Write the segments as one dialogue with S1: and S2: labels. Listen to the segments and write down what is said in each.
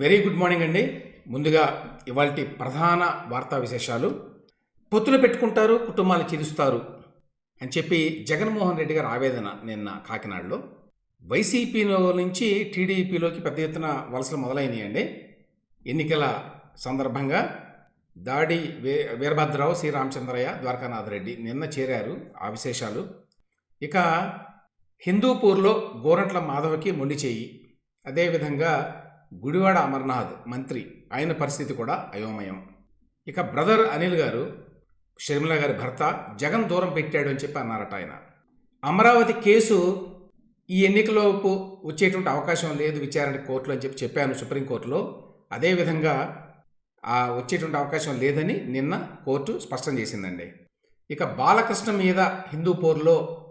S1: Very good morning అండి. ముందుగా ఇవాళ ప్రధాన వార్తా విశేషాలు. పొత్తులు పెట్టుకుంటారు కుటుంబాలు చిరుస్తారు అని చెప్పి జగన్మోహన్ రెడ్డి గారు ఆవేదన నిన్న కాకినాడలో. వైసీపీలో నుంచి టీడీపీలోకి పెద్ద ఎత్తున వలసలు మొదలైనాయండి. ఎన్నికల సందర్భంగా దాడి వే వీరభద్రరావు శ్రీరామచంద్రయ్య ద్వారకానాథ్ రెడ్డి నిన్న చేరారు ఆ విశేషాలు. ఇక హిందూపూర్లో గోరంట్ల మాధవకి మొండి చేయి. అదేవిధంగా గుడివాడ అమర్నాథ్ మంత్రి ఆయన పరిస్థితి కూడా అయోమయం. ఇక బ్రదర్ అనిల్ గారు షర్మిల గారి భర్త జగన్ దూరం పెట్టాడు అని చెప్పి అన్నారట ఆయన. అమరావతి కేసు ఈ ఎన్నికలోపు వచ్చేటువంటి అవకాశం లేదు విచారణ కోర్టులో అని చెప్పి చెప్పాను సుప్రీంకోర్టులో. అదేవిధంగా ఆ వచ్చేటువంటి అవకాశం లేదని నిన్న కోర్టు స్పష్టం చేసిందండి. ఇక బాలకృష్ణ మీద హిందూపూర్లో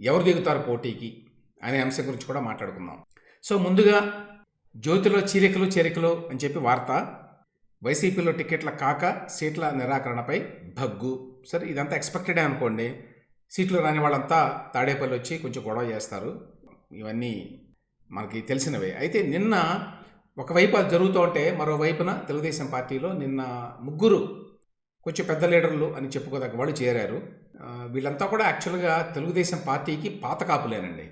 S1: ఎవరు దిగుతారు పోటీకి అనే అంశం గురించి కూడా మాట్లాడుకుందాం. సో ముందుగా జ్యోతిలో చీలికలు చేరికలు అని చెప్పి వార్త. వైసీపీలో టికెట్ల కాక సీట్ల నిరాకరణపై భగ్గు. సరే ఇదంతా ఎక్స్పెక్టెడే అనుకోండి. సీట్లు రాని వాళ్ళంతా తాడేపల్లి వచ్చి కొంచెం గొడవ చేస్తారు. ఇవన్నీ మనకి తెలిసినవే. అయితే నిన్న ఒకవైపు అది జరుగుతూ ఉంటే మరోవైపున తెలుగుదేశం పార్టీలో నిన్న ముగ్గురు కొంచెం పెద్ద లీడర్లు అని చెప్పుకోదగ్గ వాళ్ళు చేరారు. వీళ్ళంతా కూడా యాక్చువల్గా తెలుగుదేశం పార్టీకి పాత కాపులేనండి.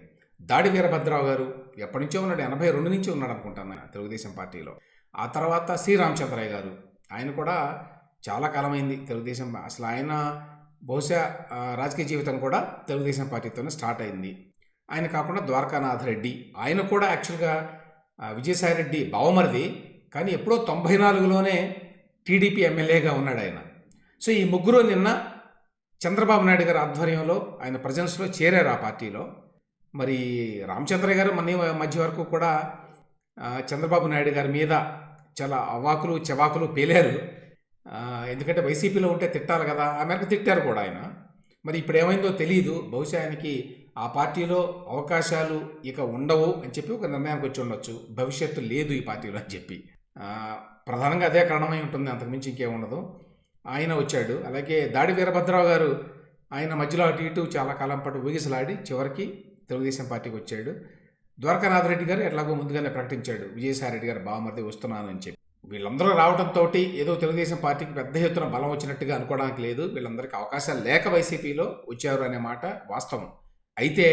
S1: దాడి వీరభద్రరావు గారు ఎప్పటి నుంచో ఉన్నాడు ఎనభై రెండు నుంచి ఉన్నాడు అనుకుంటాను తెలుగుదేశం పార్టీలో. ఆ తర్వాత శ్రీరామచంద్రయ్య గారు. ఆయన కూడా చాలా కాలమైంది తెలుగుదేశం అసలు ఆయన బహుశా రాజకీయ జీవితం కూడా తెలుగుదేశం పార్టీతోనే స్టార్ట్ అయింది. ఆయన కాకుండా ద్వారకానాథ్ రెడ్డి. ఆయన కూడా యాక్చువల్గా విజయసాయి విజయసాయిరెడ్డి బావమరిది. కానీ ఎప్పుడో తొంభై నాలుగులోనే టీడీపీ ఎమ్మెల్యేగా ఉన్నాడు ఆయన. సో ఈ ముగ్గురు నిన్న చంద్రబాబు నాయుడు గారి ఆధ్వర్యంలో ఆయన ప్రజెన్స్లో చేరారు ఆ పార్టీలో. మరి రామచంద్రయ్య గారు మన మధ్య వరకు కూడా చంద్రబాబు నాయుడు గారి మీద చాలా అవాకులు చెవాకులు పేలారు. ఎందుకంటే వైసీపీలో ఉంటే తిట్టాలి కదా ఆ మేరకు తిట్టారు కూడా ఆయన. మరి ఇప్పుడు ఏమైందో తెలియదు బహుశా ఆయనకి ఆ పార్టీలో అవకాశాలు ఇక ఉండవు అని చెప్పి ఒక నిర్ణయానికి వచ్చి ఉండొచ్చు. భవిష్యత్తు లేదు ఈ పార్టీలో అని చెప్పి. ప్రధానంగా అదే కారణమై ఉంటుంది అంతకుమించి ఇంకేముండదు ఆయన వచ్చాడు. అలాగే దాడి వీరభద్రరావు గారు ఆయన మధ్యలో అటు ఇటు చాలా కాలం పాటు ఊగిసలాడి చివరికి తెలుగుదేశం పార్టీకి వచ్చాడు. ద్వారకానాథ్ రెడ్డి గారు ఎట్లాగో ముందుగానే ప్రకటించాడు. విజయసాయి రెడ్డి గారు బావమరిది వస్తున్నాను అని చెప్పి. వీళ్ళందరూ రావడంతో ఏదో తెలుగుదేశం పార్టీకి పెద్ద ఎత్తున బలం వచ్చినట్టుగా అనుకోవడానికి లేదు. వీళ్ళందరికీ అవకాశాలు లేక వైసీపీలో వచ్చారు అనే మాట వాస్తవం. అయితే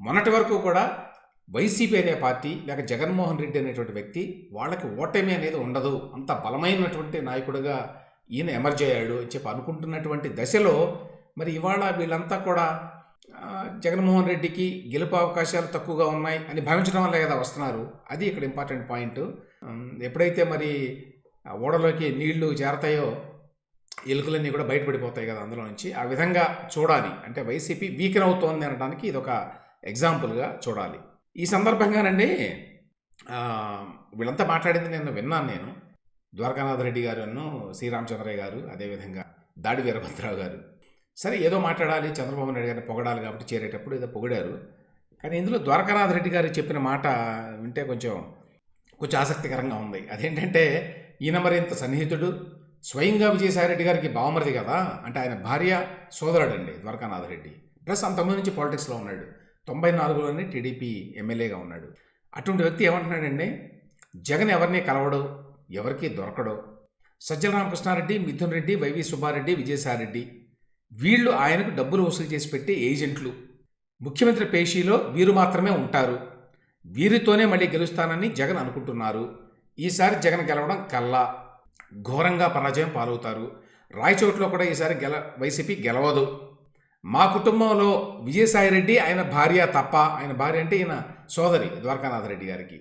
S1: మొన్నటి వరకు కూడా వైసీపీ అనే పార్టీ లేక జగన్మోహన్ రెడ్డి అనేటువంటి వ్యక్తి వాళ్ళకి ఓటమి అనేది ఉండదు. అంత బలమైనటువంటి నాయకుడిగా ఈయన ఎమర్జ్ అయ్యాడు అని చెప్పి అనుకుంటున్నటువంటి దశలో మరి ఇవాళ వీళ్ళంతా కూడా జగన్మోహన్ రెడ్డికి గెలుపు అవకాశాలు తక్కువగా ఉన్నాయి అని భావించడం వల్ల కదా వస్తున్నారు. అది ఇక్కడ ఇంపార్టెంట్ పాయింట్. ఎప్పుడైతే మరి ఓడలోకి నీళ్ళు చేరతాయో ఎలుకలన్నీ కూడా బయటపడిపోతాయి కదా అందులో నుంచి. ఆ విధంగా చూడాలి. అంటే వైసీపీ వీకెన్ అవుతోంది అనడానికి ఇది ఒక ఎగ్జాంపుల్గా చూడాలి. ఈ సందర్భంగానండి వీళ్ళంతా మాట్లాడింది నేను విన్నాను నేను. ద్వారకానాథ్ రెడ్డి గారును శ్రీరామచంద్రయ్య గారు అదేవిధంగా దాడి వీరభద్రరావు గారు. సరే ఏదో మాట్లాడాలి చంద్రబాబు నాయుడు గారిని పొగడాలి కాబట్టి చేరేటప్పుడు ఏదో పొగిడారు. కానీ ఇందులో ద్వారకానాథ్ రెడ్డి గారు చెప్పిన మాట వింటే కొంచెం కొంచెం ఆసక్తికరంగా ఉంది. అదేంటంటే ఈయన మరి ఇంత సన్నిహితుడు. స్వయంగా విజయసాయిరెడ్డి గారికి బావమరిది కదా. అంటే ఆయన భార్య సోదరుడండి ద్వారకానాథ్ రెడ్డి. ప్లస్ అంతకుముందు నుంచి పాలిటిక్స్లో ఉన్నాడు. తొంభై నాలుగులోనే టీడీపీ ఎమ్మెల్యేగా ఉన్నాడు. అటువంటి వ్యక్తి ఏమంటున్నాడండి? జగన్ ఎవరిని కలవడు? ఎవరికి దొరకడు. సజ్జల రామకృష్ణారెడ్డి మిథున్ రెడ్డి వైవి సుబ్బారెడ్డి విజయసాయిరెడ్డి. వీళ్ళు ఆయనకు డబ్బులు వసూలు చేసి పెట్టే ఏజెంట్లు. ముఖ్యమంత్రి పేషీలో వీరు మాత్రమే ఉంటారు. వీరితోనే మళ్ళీ గెలుస్తానని జగన్ అనుకుంటున్నారు. ఈసారి జగన్ గెలవడం కల్లా. ఘోరంగా పరాజయం పాలవుతారు. రాయచోట్లో కూడా ఈసారి గెల వైసీపీ గెలవదు. మా కుటుంబంలో విజయసాయిరెడ్డి ఆయన భార్య తప్ప ఆయన భార్య అంటే ఈయన సోదరి ద్వారకానాథ్ రెడ్డి గారికి.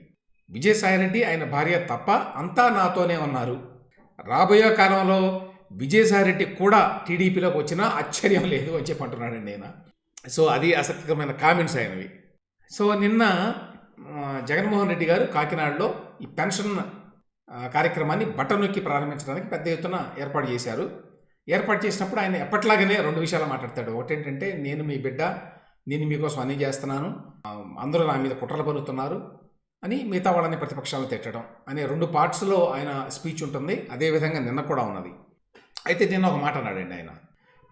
S1: విజయసాయిరెడ్డి ఆయన భార్య తప్ప అంతా నాతోనే ఉన్నారు. రాబోయే కాలంలో విజయసాయిరెడ్డి కూడా టీడీపీలోకి వచ్చినా ఆశ్చర్యం లేదు అని చెప్పి అంటున్నాడండి ఆయన. సో అది ఆసక్తికరమైన కామెంట్స్ అయినవి సో నిన్న జగన్మోహన్ రెడ్డి గారు కాకినాడలో ఈ పెన్షన్ కార్యక్రమాన్ని బటన్ నొక్కి ప్రారంభించడానికి పెద్ద ఎత్తున ఏర్పాటు చేశారు. ఏర్పాటు చేసినప్పుడు ఆయన ఎప్పట్లాగానే రెండు విషయాలు మాట్లాడతాడు. ఒకటేంటంటే నేను మీ బిడ్డ నేను మీకోసం అన్నీ చేస్తున్నాను. అందరూ నా మీద కుట్రలు పలుకుతున్నారు అని మిగతా వాళ్ళని ప్రతిపక్షాలను తిట్టడం అనే రెండు పార్ట్స్లో ఆయన స్పీచ్ ఉంటుంది. అదేవిధంగా నిన్న కూడా ఉన్నది. అయితే నేను ఒక మాట అన్నాడండి ఆయన.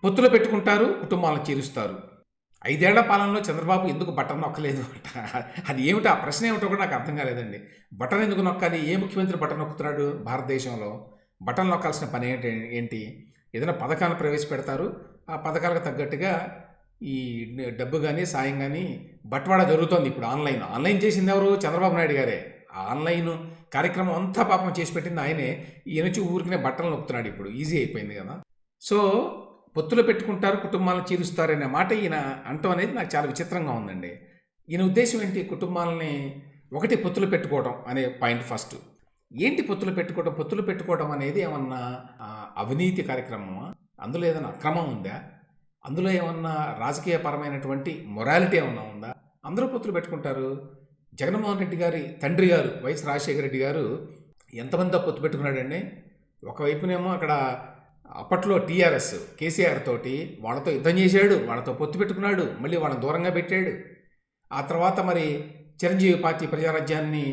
S1: పొత్తులు పెట్టుకుంటారు కుటుంబాలను చీరుస్తారు. ఐదేళ్ళ పాలనలో చంద్రబాబు ఎందుకు బటన్ నొక్కలేదు అంట. అది ఏమిటో ఆ ప్రశ్న ఏమిటో కూడా నాకు అర్థం కాలేదండి. బటన్ ఎందుకు నొక్కాలి? ఏ ముఖ్యమంత్రి బటన్ నొక్కుతున్నాడు భారతదేశంలో? బటన్ నొక్కాల్సిన పని ఏంటి ఏంటి? ఏదైనా పథకాలు ప్రవేశపెడతారు. ఆ పథకాలకు తగ్గట్టుగా ఈ డబ్బు కానీ సాయం కానీ బట్వాడా జరుగుతోంది ఇప్పుడు ఆన్లైన్. ఆన్లైన్ చేసింది ఎవరు? చంద్రబాబు నాయుడు గారే. ఆన్లైన్ కార్యక్రమం అంతా పాపం చేసి పెట్టింది ఆయనే. ఈయనొచ్చి ఊరికనే బట్టలు నొప్పుతున్నాడు ఇప్పుడు. ఈజీ అయిపోయింది కదా. సో పొత్తులు పెట్టుకుంటారు కుటుంబాలను చీరుస్తారనే మాట ఈయన అంటం అనేది నాకు చాలా విచిత్రంగా ఉందండి. ఈయన ఉద్దేశం ఏంటి? కుటుంబాలని ఒకటి పొత్తులు పెట్టుకోవడం అనే పాయింట్ ఫస్ట్. ఏంటి పొత్తులు పెట్టుకోవడం? పొత్తులు పెట్టుకోవడం అనేది ఏమన్నా అవినీతి కార్యక్రమమా? అందులో ఏదైనా అక్రమం ఉందా? అందులో ఏమన్నా రాజకీయపరమైనటువంటి మొరాలిటీ ఏమన్నా ఉందా? అందరూ పొత్తులు పెట్టుకుంటారు. జగన్మోహన్ రెడ్డి గారి తండ్రి గారు వైఎస్ రాజశేఖర రెడ్డి గారు ఎంతమందితో పొత్తు పెట్టుకున్నాడండి? ఒకవైపునేమో అక్కడ అప్పట్లో టీఆర్ఎస్ కేసీఆర్ తోటి వాళ్ళతో యుద్ధం చేశాడు వాళ్ళతో పొత్తు పెట్టుకున్నాడు మళ్ళీ వాళ్ళని దూరంగా పెట్టాడు. ఆ తర్వాత మరి చిరంజీవి పార్టీ ప్రజారాజ్యాన్ని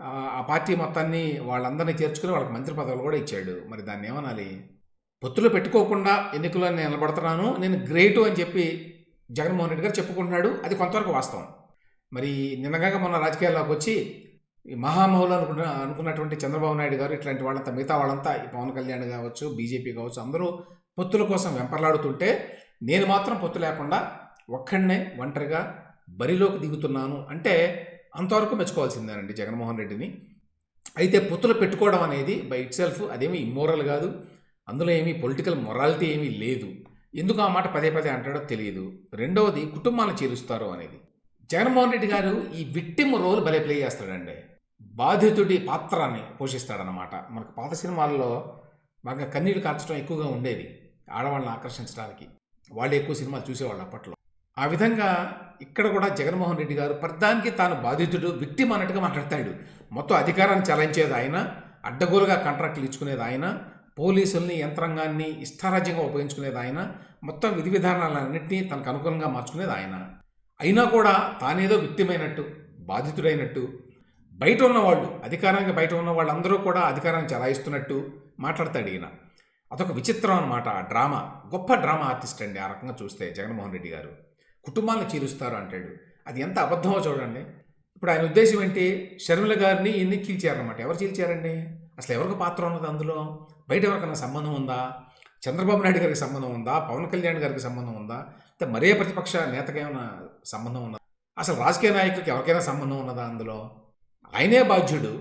S1: ఆ, పార్టీ మొత్తాన్ని వాళ్ళందరినీ చేర్చుకుని వాళ్ళకి మంత్రి పదవులు కూడా ఇచ్చాడు. మరి దాన్ని ఏమనాలి? పొత్తులు పెట్టుకోకుండా ఎన్నికల్లో నేను నిలబడుతున్నాను నేను గ్రేటు అని చెప్పి జగన్మోహన్ రెడ్డి గారు చెప్పుకుంటున్నాడు. అది కొంతవరకు వాస్తవం. మరి నిన్నగాక మొన్న రాజకీయాల్లోకి వచ్చి ఈ మహామౌలు అనుకున్న అనుకున్నటువంటి చంద్రబాబు నాయుడు గారు ఇట్లాంటి వాళ్ళంతా మిగతా వాళ్ళంతా ఈ పవన్ కళ్యాణ్ కావచ్చు బీజేపీ కావచ్చు అందరూ పొత్తుల కోసం వెంపర్లాడుతుంటే నేను మాత్రం పొత్తు లేకుండా ఒక్కడనే ఒంటరిగా బరిలోకి దిగుతున్నాను అంటే అంతవరకు మెచ్చుకోవాల్సిందేనండి జగన్మోహన్ రెడ్డిని. అయితే పొత్తులు పెట్టుకోవడం అనేది బై ఇట్ సెల్ఫ్ అదేమి ఇమ్మోరల్ కాదు అందులో ఏమీ పొలిటికల్ మొరాలిటీ ఏమీ లేదు. ఎందుకు ఆ మాట పదే పదే అంటాడో తెలియదు రెండవది కుటుంబాలను చేరుస్తారు అనేది. జగన్మోహన్ రెడ్డి గారు ఈ విక్టిమ్ రోల్ భలే ప్లే చేస్తాడండి. బాధితుడి పాత్రని పోషిస్తాడనమాట మనకు పాత సినిమాల్లో బాగా కన్నీళ్ళు కార్చడం ఎక్కువగా ఉండేది ఆడవాళ్ళని ఆకర్షించడానికి. వాళ్ళు ఎక్కువ సినిమాలు చూసేవాళ్ళు అప్పట్లో. ఆ విధంగా ఇక్కడ కూడా జగన్మోహన్ రెడ్డి గారు ప్రధానికి తాను బాధితుడు విక్టిమ్ అన్నట్టుగా మాట్లాడతాడు. మొత్తం అధికారాన్ని చలాయించేది ఆయన అడ్డగోలుగా కాంట్రాక్టులు ఇచ్చుకునేది ఆయన పోలీసుల్ని యంత్రాంగాన్ని ఇష్టారాజ్యంగా ఉపయోగించుకునేది ఆయన మొత్తం విధి విధానాలన్నింటినీ తనకు అనుకూలంగా మార్చుకునేది ఆయన. అయినా కూడా తానేదో విక్తిమైనట్టు బాధితుడైనట్టు బయట ఉన్నవాళ్ళు అధికారానికి బయట ఉన్న వాళ్ళందరూ కూడా అధికారాన్ని చలాయిస్తున్నట్టు మాట్లాడతాడు ఈయన. అదొక విచిత్రం అనమాట ఆ డ్రామా. గొప్ప డ్రామా ఆర్టిస్ట్ అండి. ఆ రకంగా చూస్తే జగన్మోహన్ రెడ్డి గారు. కుటుంబాలను చీలుస్తారు అంటాడు. అది ఎంత అబద్ధమో చూడండి. ఇప్పుడు ఆయన ఉద్దేశం ఏంటి? షర్మిల గారిని ఎన్ని చీల్చారనమాట ఎవరు చీల్చారండి? అసలు ఎవరికి పాత్ర ఉన్నది అందులో? బయట ఎవరికైనా సంబంధం ఉందా? చంద్రబాబు నాయుడు గారికి సంబంధం ఉందా? పవన్ కళ్యాణ్ గారికి సంబంధం ఉందా? అంటే మరే ప్రతిపక్ష నేతకి ఏమైనా సంబంధం ఉందా అసలు రాజకీయ నాయకులకి ఎవరికైనా సంబంధం ఉన్నదా అందులో? ఆయనే బాధ్యుడు.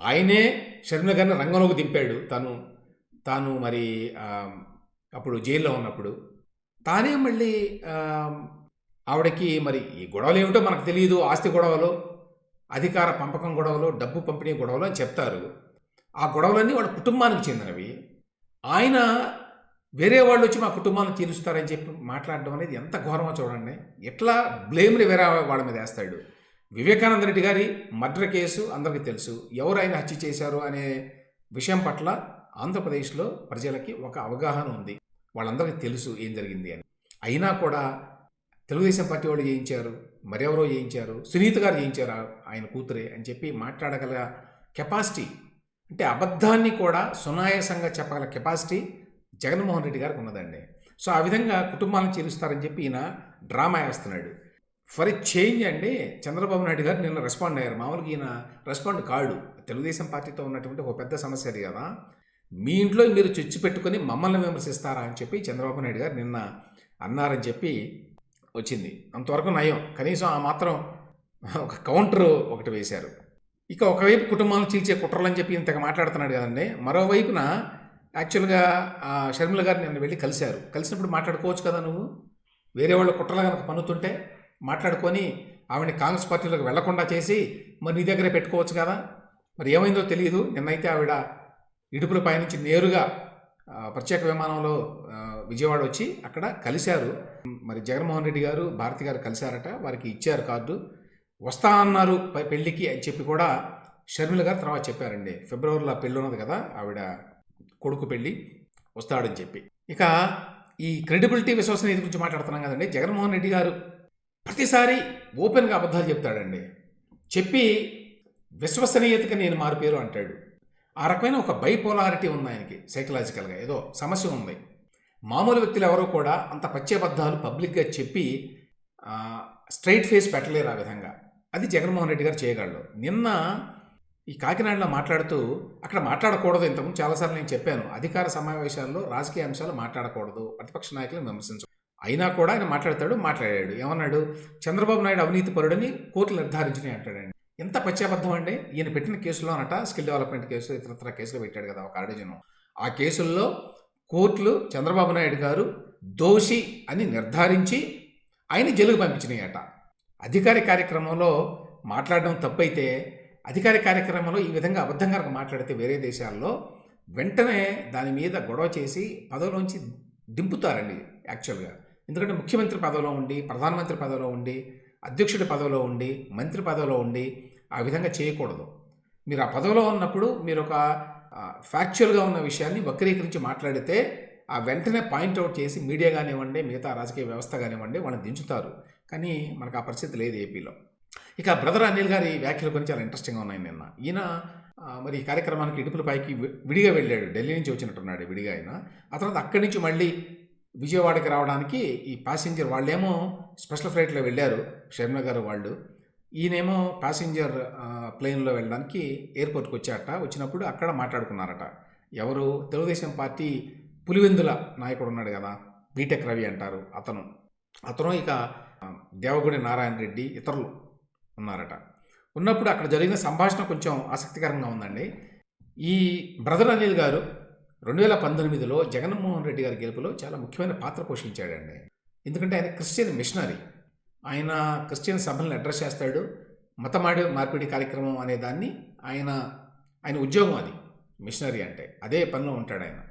S1: ఆయనే షర్మిల గారిని రంగంలోకి దింపాడు. తను తాను మరి అప్పుడు జైల్లో ఉన్నప్పుడు. తానే మళ్ళీ ఆవిడకి మరి ఈ గొడవలు ఏమిటో మనకు తెలియదు. ఆస్తి గొడవలు అధికార పంపకం గొడవలు డబ్బు పంపిణీ గొడవలు అని చెప్తారు. ఆ గొడవలన్నీ వాళ్ళ కుటుంబానికి చెందినవి. ఆయన వేరే వాళ్ళు వచ్చి మా కుటుంబాన్ని తీరుస్తారని చెప్పి మాట్లాడడం అనేది ఎంత ఘోరమో చూడండి. ఎట్లా బ్లేమ్ని వేరే వాళ్ళ మీద వేస్తాడు? వివేకానంద రెడ్డి గారి మర్డర్ కేసు అందరికీ తెలుసు. ఎవరు ఆయన హత్య చేశారు అనే విషయం పట్ల ఆంధ్రప్రదేశ్లో ప్రజలకి ఒక అవగాహన ఉంది. వాళ్ళందరికీ తెలుసు ఏం జరిగింది అని. అయినా కూడా తెలుగుదేశం పార్టీ వాళ్ళు చేయించారు మరెవరో చేయించారు సునీత గారు చేయించారు ఆయన కూతురే అని చెప్పి మాట్లాడగల కెపాసిటీ అంటే అబద్ధాన్ని కూడా సునాయాసంగా చెప్పగల కెపాసిటీ జగన్మోహన్ రెడ్డి గారికి ఉన్నదండి. సో ఆ విధంగా కుటుంబాలను చేరుస్తారని చెప్పి ఈయన డ్రామా వేస్తున్నాడు. ఫర్ చేంజ్ అండి చంద్రబాబు నాయుడు గారు నిన్న రెస్పాండ్ అయ్యారు. మామూలుగా ఈయన రెస్పాండ్ కాడు. తెలుగుదేశం పార్టీతో ఉన్నటువంటి ఒక పెద్ద సమస్య అది కదా. మీ ఇంట్లో మీరు చొచ్చి పెట్టుకొని మమ్మల్ని విమర్శిస్తారా అని చెప్పి చంద్రబాబు నాయుడు గారు నిన్న అన్నారని చెప్పి వచ్చింది. అంతవరకు నయం. కనీసం ఆ మాత్రం ఒక కౌంటర్ ఒకటి వేశారు. ఇక ఒకవైపు కుటుంబాలను చీల్చే కుట్రలు అని చెప్పి ఇంతగా మాట్లాడుతున్నాడు కదండి. మరోవైపున యాక్చువల్గా ఆ షర్మిల గారు నిన్న వెళ్ళి కలిశారు. కలిసినప్పుడు మాట్లాడుకోవచ్చు కదా నువ్వు? వేరే వాళ్ళ కుట్రలు కనుక పన్నుతుంటే మాట్లాడుకొని ఆవిడని కాంగ్రెస్ పార్టీలోకి వెళ్ళకుండా చేసి మరి నీ దగ్గరే పెట్టుకోవచ్చు కదా? మరి ఏమైందో తెలియదు నిన్నైతే ఆవిడ ఇడుపుల పైనుంచి నేరుగా ప్రత్యేక విమానంలో విజయవాడ వచ్చి అక్కడ కలిశారు. మరి జగన్మోహన్ రెడ్డి గారు భారతి గారు కలిశారట. వారికి ఇచ్చారు కార్డు. వస్తా అన్నారు పెళ్ళికి అని చెప్పి కూడా షర్మిల గారు తర్వాత చెప్పారండి. ఫిబ్రవరిలో పెళ్ళి ఉన్నది కదా ఆవిడ కొడుకు పెళ్ళి వస్తాడని చెప్పి. ఇక ఈ క్రెడిబిలిటీ విశ్వసనీయత గురించి మాట్లాడుతున్నాం కదండి. జగన్మోహన్ రెడ్డి గారు ప్రతిసారి ఓపెన్గా అబద్ధాలు చెప్తాడండి. చెప్పి విశ్వసనీయతకి నేను మారిపోయారు అంటాడు. ఆ రకమైన ఒక బైపోలారిటీ ఉంది ఆయనకి సైకలాజికల్గా. ఏదో సమస్య ఉంది. మామూలు వ్యక్తులు ఎవరో కూడా అంత పచ్చబద్ధాలు పబ్లిక్గా చెప్పి స్ట్రైట్ ఫేస్ పెట్టలేరు ఆ విధంగా. అది జగన్మోహన్ రెడ్డి గారు చేయగలడు నిన్న ఈ కాకినాడలో మాట్లాడుతూ అక్కడ మాట్లాడకూడదు ఇంతకుముందు చాలాసార్లు నేను చెప్పాను అధికార సమావేశాల్లో రాజకీయ అంశాలు మాట్లాడకూడదు ప్రతిపక్ష నాయకులను విమర్శించు అయినా కూడా ఆయన మాట్లాడతాడు మాట్లాడాడు. ఏమన్నాడు? చంద్రబాబు నాయుడు అవినీతి పరుడని కోర్టులు నిర్ధారించినాయి అంటాడండి ఎంత పశ్చాబద్ధం అండి? ఈయన పెట్టిన కేసులో అనట స్కిల్ డెవలప్మెంట్ కేసు ఇతరత్ర కేసులు పెట్టాడు కదా ఒక ఆర్డిజను ఆ కేసుల్లో కోర్టులు చంద్రబాబు నాయుడు గారు దోషి అని నిర్ధారించి ఆయన జైలుకు పంపించినాయట. అధికారిక కార్యక్రమంలో మాట్లాడడం తప్పైతే అధికారి కార్యక్రమంలో ఈ విధంగా అబద్ధంగా కనుక మాట్లాడితే వేరే దేశాల్లో వెంటనే దాని మీద గొడవ చేసి పదవిలోంచి దింపుతారండి యాక్చువల్గా. ఎందుకంటే ముఖ్యమంత్రి పదవిలో ఉండి ప్రధానమంత్రి పదవిలో ఉండి అధ్యక్షుడి పదవిలో ఉండి మంత్రి పదవిలో ఉండి ఆ విధంగా చేయకూడదు. మీరు ఆ పదవిలో ఉన్నప్పుడు మీరు ఒక ఫ్యాక్చువల్గా ఉన్న విషయాన్ని వక్రీకరించి మాట్లాడితే ఆ వెంటనే పాయింట్అవుట్ చేసి మీడియా కానివ్వండి మిగతా రాజకీయ వ్యవస్థ కానివ్వండి వాళ్ళని దించుతారు. కానీ మనకు ఆ పరిస్థితి లేదు ఏపీలో. ఇక బ్రదర్ అనిల్ గారి వ్యాఖ్యలు కొన్ని చాలా ఇంట్రెస్టింగ్గా ఉన్నాయి నిన్న. ఈయన మరి ఈ కార్యక్రమానికి ఇడుపుల పైకి విడిగా వెళ్ళాడు. ఢిల్లీ నుంచి వచ్చినట్టున్నాడు విడిగా ఆయన. ఆ తర్వాత అక్కడి నుంచి మళ్ళీ విజయవాడకి రావడానికి ఈ ప్యాసింజర్ వాళ్ళేమో స్పెషల్ ఫ్లైట్లో వెళ్ళారు షర్మిల గారు వాళ్ళు. ఈయనేమో ప్యాసింజర్ ప్లేన్లో వెళ్ళడానికి ఎయిర్పోర్ట్కి వచ్చాట వచ్చినప్పుడు అక్కడ మాట్లాడుకున్నారట. ఎవరు? తెలుగుదేశం పార్టీ పులివెందుల నాయకుడు ఉన్నాడు కదా బీటెక్ రవి అంటారు అతను. అతను ఇక దేవగుడి నారాయణ రెడ్డి ఇతరులు. ఉన్నారట. ఉన్నప్పుడు అక్కడ జరిగిన సంభాషణ కొంచెం ఆసక్తికరంగా ఉందండి. ఈ బ్రదర్ అనిల్ గారు రెండు వేల పంతొమ్మిదిలో జగన్మోహన్ రెడ్డి గారి గెలుపులో చాలా ముఖ్యమైన పాత్ర పోషించాడండి. ఎందుకంటే ఆయన క్రిస్టియన్ మిషనరీ. ఆయన క్రిస్టియన్ సభలను అడ్రస్ చేస్తాడు. మతమాడి మార్పిడి కార్యక్రమం అనే దాన్ని ఆయన ఆయన ఉద్యోగం అది. మిషనరీ అంటే. అదే పనిలో ఉంటాడు ఆయన.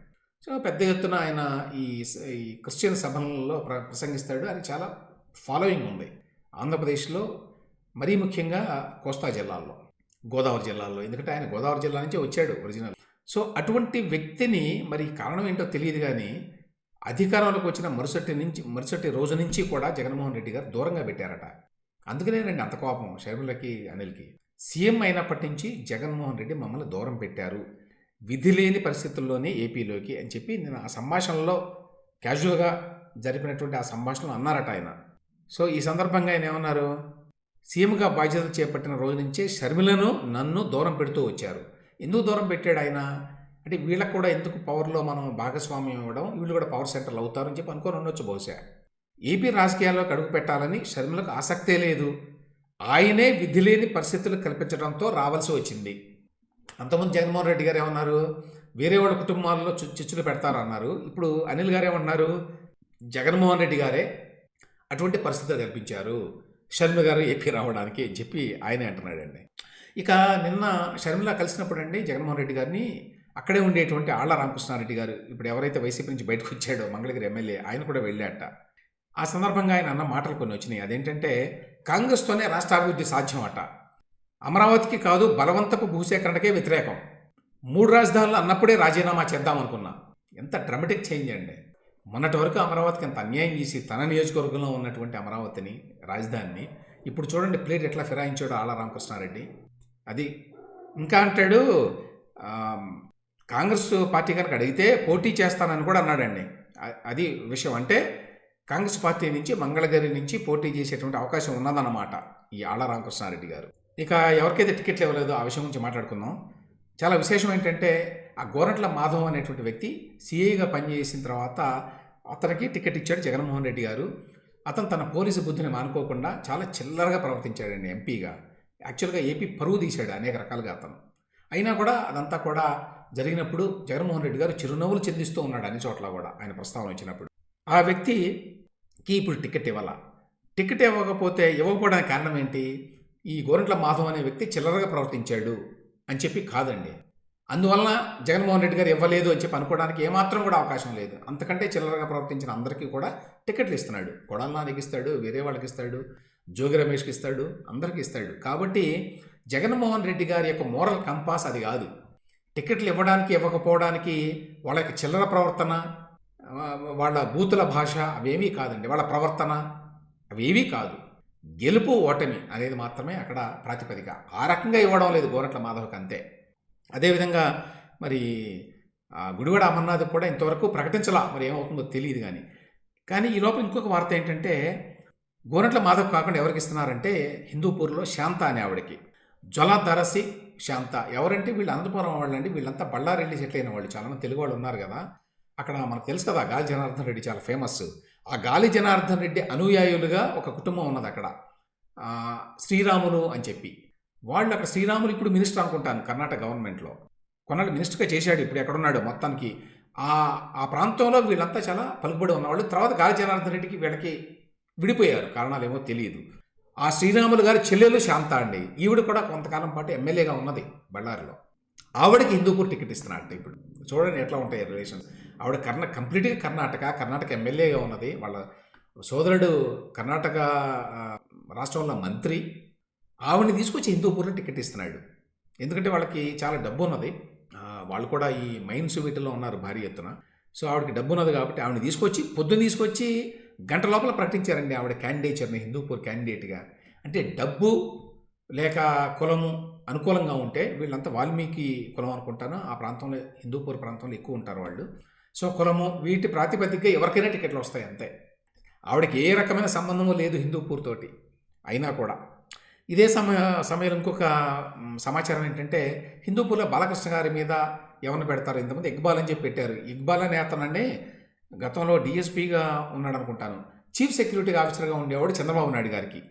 S1: సో పెద్ద ఎత్తున ఆయన ఈ ఈ క్రిస్టియన్ సభలలో ప్ర ప్రసంగిస్తాడు. అని చాలా ఫాలోయింగ్ ఉంది. ఆంధ్రప్రదేశ్లో మరీ ముఖ్యంగా కోస్తా జిల్లాల్లో గోదావరి జిల్లాలో ఎందుకంటే ఆయన గోదావరి జిల్లా నుంచే వచ్చాడు ఒరిజినల్ సో అటువంటి వ్యక్తిని మరి కారణం ఏంటో తెలియదు కానీ అధికారంలోకి వచ్చిన మరుసటి నుంచి మరుసటి రోజు నుంచి కూడా జగన్మోహన్ రెడ్డి గారు దూరంగా పెట్టారట. అందుకనే రండి అంత కోపం షర్మిలకి అనిల్కి. సీఎం అయినప్పటి నుంచి జగన్మోహన్ రెడ్డి మమ్మల్ని దూరం పెట్టారు. విధి లేని పరిస్థితుల్లోనే ఏపీలోకి అని చెప్పి నేను ఆ సంభాషణలో క్యాజువల్గా జరిపినటువంటి ఆ సంభాషణలు అన్నారట ఆయన. సో ఈ సందర్భంగా ఆయన ఏమన్నారు? సీఎంగా బాధ్యతలు చేపట్టిన రోజు నుంచే షర్మిలను నన్ను దూరం పెడుతూ వచ్చారు. ఎందుకు దూరం పెట్టాడు ఆయన? అంటే వీళ్ళకు కూడా ఎందుకు పవర్లో మనం భాగస్వామ్యం ఇవ్వడం? వీళ్ళు కూడా పవర్ సెంటర్లు అవుతారని చెప్పి అనుకొని ఉండొచ్చు బహుశా. ఏపీ రాజకీయాల్లోకి అడుగు పెట్టాలని షర్మిలకు ఆసక్తే లేదు. ఆయనే విధి లేని పరిస్థితులు కల్పించడంతో రావాల్సి వచ్చింది. అంతకుముందు జగన్మోహన్ రెడ్డి గారు ఏమన్నారు? వేరే వాళ్ళ కుటుంబాల్లో చిచ్చులు పెడతారన్నారు. ఇప్పుడు అనిల్ గారు ఏమన్నారు? జగన్మోహన్ రెడ్డి గారే అటువంటి పరిస్థితులు కల్పించారు. షర్మిల గారు ఏపీ రావడానికి అని చెప్పి ఆయనే అంటున్నాడండి. ఇక నిన్న షర్మిల కలిసినప్పుడు అండి జగన్మోహన్ రెడ్డి గారిని అక్కడే ఉండేటువంటి ఆళ్ళ రామకృష్ణారెడ్డి గారు ఇప్పుడు ఎవరైతే వైసీపీ నుంచి బయటకు వచ్చాడో మంగళగిరి ఎమ్మెల్యే ఆయన కూడా వెళ్ళాట ఆ సందర్భంగా ఆయన అన్న మాటలు కొన్ని వచ్చినాయి. అదేంటంటే కాంగ్రెస్తోనే రాష్ట్రాభివృద్ధి సాధ్యం అట అమరావతికి కాదు బలవంతపు భూసేకరణకే వ్యతిరేకం. మూడు రాజధానులు అన్నప్పుడే రాజీనామా చేద్దాం అనుకున్నా ఎంత డ్రమటిక్ చేంజ్ అండి. మొన్నటి వరకు అమరావతికి అంత అన్యాయం చేసి తన నియోజకవర్గంలో ఉన్నటువంటి అమరావతిని రాజధానిని ఇప్పుడు చూడండి ప్లేట్ ఎట్లా ఫిరాయించాడు ఆళ్ళ రామకృష్ణారెడ్డి. అది ఇంకా అంటాడు కాంగ్రెస్ పార్టీ కనుక అడిగితే పోటీ చేస్తానని కూడా అన్నాడండి. అది విషయం. అంటే కాంగ్రెస్ పార్టీ నుంచి మంగళగిరి నుంచి పోటీ చేసేటువంటి అవకాశం ఉన్నదన్నమాట ఈ ఆళ్ళ రామకృష్ణారెడ్డి గారు. ఇక ఎవరికైతే టికెట్లు ఇవ్వలేదో ఆ విషయం గురించి మాట్లాడుకుందాం. చాలా విశేషం ఏంటంటే ఆ గోరంట్ల మాధవ్ అనేటువంటి వ్యక్తి సిఐగా పనిచేసిన తర్వాత అతనికి టికెట్ ఇచ్చాడు జగన్మోహన్ రెడ్డి గారు. అతను తన పోలీసు బుద్ధిని మానుకోకుండా చాలా చిల్లరగా ప్రవర్తించాడండి ఎంపీగా. యాక్చువల్గా ఏపీ పరువు తీశాడు అనేక రకాలుగా అతను. అయినా కూడా అదంతా కూడా జరిగినప్పుడు జగన్మోహన్ రెడ్డి గారు చిరునవ్వులు చెందిస్తూ ఉన్నాడు అన్ని చోట్ల కూడా ఆయన ప్రస్తావన వచ్చినప్పుడు ఆ వ్యక్తికి ఇప్పుడు టికెట్ ఇవ్వాల. టికెట్ ఇవ్వకపోతే ఇవ్వకపోవడానికి కారణం ఏంటి? ఈ గోరంట్ల మాధవ్ అనే వ్యక్తి చిల్లరగా ప్రవర్తించాడు అని చెప్పి కాదండి. అందువలన జగన్మోహన్ రెడ్డి గారు ఇవ్వలేదు అని చెప్పి అనుకోవడానికి ఏమాత్రం కూడా అవకాశం లేదు. అంతకంటే చిల్లరగా ప్రవర్తించిన అందరికీ కూడా టికెట్లు ఇస్తున్నాడు. కొడాలనానికి ఇస్తాడు వేరే వాళ్ళకి ఇస్తాడు జోగి రమేష్కి ఇస్తాడు అందరికీ ఇస్తాడు. కాబట్టి జగన్మోహన్ రెడ్డి గారి యొక్క మోరల్ కంపాస్ అది కాదు. టికెట్లు ఇవ్వడానికి ఇవ్వకపోవడానికి వాళ్ళ యొక్క చిల్లర ప్రవర్తన వాళ్ళ బూతుల భాష అవేమీ కాదండి. వాళ్ళ ప్రవర్తన అవేవీ కాదు. గెలుపు ఓటమి అనేది మాత్రమే అక్కడ ప్రాతిపదిక. ఆ రకంగా ఇవ్వడం లేదు గోరట్ల మాధవ్కి అంతే. అదేవిధంగా మరి గుడివాడ అమర్నాథ్ కూడా ఇంతవరకు ప్రకటించలా. మరి ఏమవుతుందో తెలియదు కానీ కానీ ఈ లోపల ఇంకొక వార్త ఏంటంటే గోరంట్ల మాధవ్ కాకుండా ఎవరికి ఇస్తున్నారంటే హిందూపూర్లో శాంత అనే ఆవిడకి. జ్వలధరసి శాంత. ఎవరంటే వీళ్ళు అనంతపురం వాళ్ళంటే వీళ్ళంతా బళ్ళారెడ్డి సెటిల్ అయిన వాళ్ళు చాలామంది తెలుగు వాళ్ళు ఉన్నారు కదా. అక్కడ మనకు తెలుసు కదా గాలి జనార్దన్ రెడ్డి చాలా ఫేమస్. ఆ గాలి జనార్దన్ రెడ్డి అనుయాయులుగా ఒక కుటుంబం ఉన్నది అక్కడ. శ్రీరాములు అని చెప్పి. వాళ్ళు అక్కడ శ్రీరాములు ఇప్పుడు మినిస్టర్ అనుకుంటాను కర్ణాటక గవర్నమెంట్లో. కొన్నాళ్ళు మినిస్టర్గా చేశాడు ఇప్పుడు ఎక్కడున్నాడు మొత్తానికి. ఆ ఆ ప్రాంతంలో వీళ్ళంతా చాలా పలుకుబడి ఉన్నవాళ్ళు. తర్వాత గాలి జనార్దన్ రెడ్డికి వీళ్ళకి విడిపోయారు. కారణాలు ఏమో తెలియదు. ఆ శ్రీరాములు గారి చెల్లెలు శాంత అండి. ఈవిడ కూడా కొంతకాలం పాటు ఎమ్మెల్యేగా ఉన్నది బళ్ళారిలో. ఆవిడకి హిందూపూర్ టికెట్ ఇస్తున్నట్టు ఇప్పుడు. చూడండి ఎట్లా ఉంటాయి రిలేషన్స్ ఆవిడ కర్ణ కంప్లీట్గా కర్ణాటక కర్ణాటక ఎమ్మెల్యేగా ఉన్నది. వాళ్ళ సోదరుడు కర్ణాటక రాష్ట్రంలో మంత్రి. ఆవిడని తీసుకొచ్చి హిందూపూర్లో టికెట్ ఇస్తున్నాడు. ఎందుకంటే వాళ్ళకి చాలా డబ్బు ఉన్నది. వాళ్ళు కూడా ఈ మైన్స్ వీటిలో ఉన్నారు భారీ ఎత్తున. సో ఆవిడకి డబ్బు ఉన్నది కాబట్టి ఆవిడని తీసుకొచ్చి పొద్దున్న తీసుకొచ్చి గంట లోపల ప్రకటించారండి ఆవిడ క్యాండిడేచర్ని హిందూపూర్ క్యాండిడేట్గా. అంటే డబ్బు లేక కులము అనుకూలంగా ఉంటే వీళ్ళంతా వాల్మీకి కులం అనుకుంటాను. ఆ ప్రాంతంలో హిందూపూర్ ప్రాంతంలో ఎక్కువ ఉంటారు వాళ్ళు. సో కులము వీటి ప్రాతిపదికగా ఎవరికైనా టికెట్లు వస్తాయి అంతే. ఆవిడకి ఏ రకమైన సంబంధము లేదు హిందూపూర్ తోటి. అయినా కూడా ఇదే సమయ సమయంలో ఇంకొక సమాచారం ఏంటంటే హిందూపూర్లో బాలకృష్ణ గారి మీద ఎవరిని పెడతారు? ఇంతమంది ఇక్బాల్ అని చెప్పి పెట్టారు. ఇక్బాల్ అనే అతనండి గతంలో డిఎస్పీగా ఉన్నాడు అనుకుంటాను. చీఫ్ సెక్యూరిటీ ఆఫీసర్గా ఉండేవాడు చంద్రబాబు నాయుడు గారికి.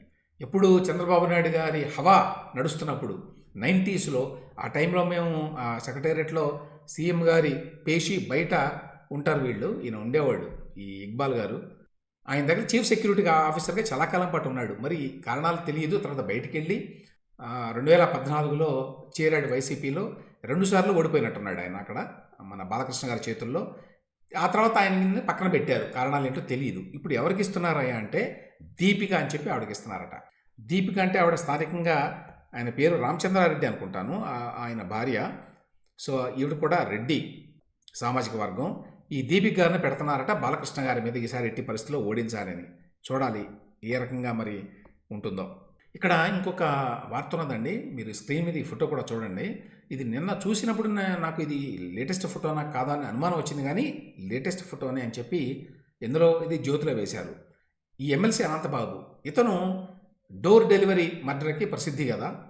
S1: ఎప్పుడు చంద్రబాబు నాయుడు గారి హవా నడుస్తున్నప్పుడు నైంటీస్లో ఆ టైంలో మేము ఆ సెక్రటేరియట్లో సీఎం గారి పేషి బయట ఉంటారు వీళ్ళు ఈయన ఉండేవాడు ఈ ఇక్బాల్ గారు. ఆయన దగ్గర చీఫ్ సెక్యూరిటీ ఆఫీసర్గా చాలా కాలం పాటు ఉన్నాడు. మరి కారణాలు తెలియదు. తర్వాత బయటికి వెళ్ళి రెండు వేల పద్నాలుగులో చేరాడు వైసీపీలో. రెండుసార్లు ఓడిపోయినట్టున్నాడు ఆయన అక్కడ మన బాలకృష్ణ గారి చేతుల్లో. ఆ తర్వాత ఆయన పక్కన పెట్టారు. కారణాలు ఏంటో తెలియదు. ఇప్పుడు ఎవరికి ఇస్తున్నారయ్యా అంటే దీపిక అని చెప్పి ఆవిడకి ఇస్తున్నారట. దీపిక అంటే ఆవిడ స్థానికంగా ఆయన పేరు రామచంద్రారెడ్డి అనుకుంటాను. ఆయన భార్య. సో ఈవిడ కూడా రెడ్డి సామాజిక వర్గం. ఈ దీపిక్ గారిని పెడుతున్నారట బాలకృష్ణ గారి మీద ఈసారి ఎట్టి పరిస్థితిలో ఓడించాలని. చూడాలి ఏ రకంగా మరి ఉంటుందో. ఇక్కడ ఇంకొక వార్త ఉన్నదండి. మీరు స్క్రీన్ మీద ఈ ఫోటో కూడా చూడండి. ఇది నిన్న చూసినప్పుడు నాకు ఇది లేటెస్ట్ ఫోటో నాకు కాదా అని అనుమానం వచ్చింది. కానీ లేటెస్ట్ ఫోటోనే అని చెప్పి ఎందులో ఇది జ్యోతిలో వేశారు. ఈ ఎమ్మెల్సీ అనంతబాబు. ఇతను డోర్ డెలివరీ మర్డర్కి ప్రసిద్ధి కదా.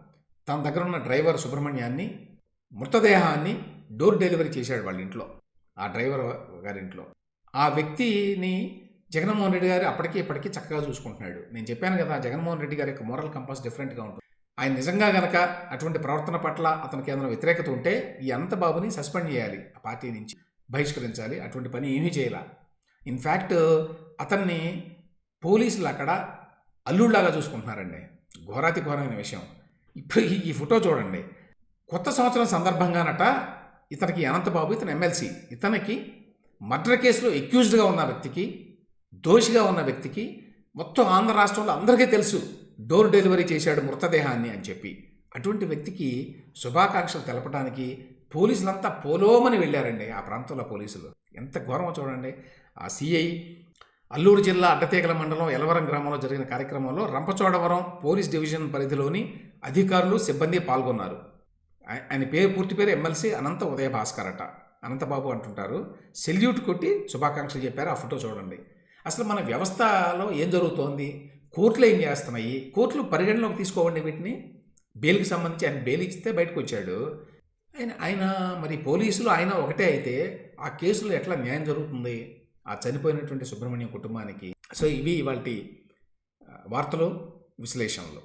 S1: తన దగ్గర ఉన్న డ్రైవర్ సుబ్రహ్మణ్యాన్ని మృతదేహాన్ని డోర్ డెలివరీ చేశాడు వాళ్ళ ఇంట్లో. ఆ డ్రైవర్ గారింట్లో. ఆ వ్యక్తిని జగన్మోహన్ రెడ్డి గారు అప్పటికి ఇప్పటికీ చక్కగా చూసుకుంటున్నాడు. నేను చెప్పాను కదా జగన్మోహన్ రెడ్డి గారి యొక్క మోరల్ కంపాస్ డిఫరెంట్గా ఉంటుంది. ఆయన నిజంగా గనక అటువంటి ప్రవర్తన పట్ల అతనికి ఏదైనా వ్యతిరేకత ఉంటే ఈ అనంతబాబుని సస్పెండ్ చేయాలి ఆ పార్టీ నుంచి బహిష్కరించాలి అటువంటి పని ఏమీ చేయాల. ఇన్ఫ్యాక్ట్ అతన్ని పోలీసులు అక్కడ అల్లుళ్ళాగా చూసుకుంటున్నారండి. ఘోరాతి ఘోరమైన విషయం. ఇప్పుడు ఈ- ఈ ఫోటో చూడండి. కొత్త సంవత్సరం సందర్భంగానట ఇతనికి అనంతబాబు ఇతను ఎమ్మెల్సీ ఇతనికి మర్డర్ కేసులో ఎక్యూజ్డ్గా ఉన్న వ్యక్తికి దోషిగా ఉన్న వ్యక్తికి మొత్తం ఆంధ్ర రాష్ట్రంలో అందరికీ తెలుసు డోర్ డెలివరీ చేశాడు మృతదేహాన్ని అని చెప్పి. అటువంటి వ్యక్తికి శుభాకాంక్షలు తెలపడానికి పోలీసులంతా పోలోమని వెళ్ళారండి ఆ ప్రాంతంలో పోలీసులు. ఎంత ఘోరమో చూడండి. ఆ సిఐ అల్లూరు జిల్లా అడ్డతీగల మండలం ఎలవరం గ్రామంలో జరిగిన కార్యక్రమంలో రంపచోడవరం పోలీస్ డివిజన్ పరిధిలోని అధికారులు సిబ్బంది పాల్గొన్నారు. ఆయన పేరు పూర్తి పేరు ఎమ్మెల్సీ అనంత ఉదయ భాస్కర్ అట. అనంతబాబు అంటుంటారు సెల్యూట్ కొట్టి శుభాకాంక్షలు చెప్పారు ఆ ఫోటో చూడండి. అసలు మన వ్యవస్థలో ఏం జరుగుతోంది? కోర్టులు ఏం చేస్తున్నాయి? కోర్టులు పరిగణలోకి తీసుకోవండి వీటిని? బెయిల్కి సంబంధించి ఆయన బెయిల్ ఇస్తే బయటకు వచ్చాడు. ఆయన ఆయన మరి పోలీసులు ఆయన ఒకటే అయితే ఆ కేసులో ఎట్లా న్యాయం జరుగుతుంది? ఆ చనిపోయినటువంటి సుబ్రహ్మణ్యం కుటుంబానికి. సో ఇవి ఇవాళ వార్తలు విశ్లేషణలు.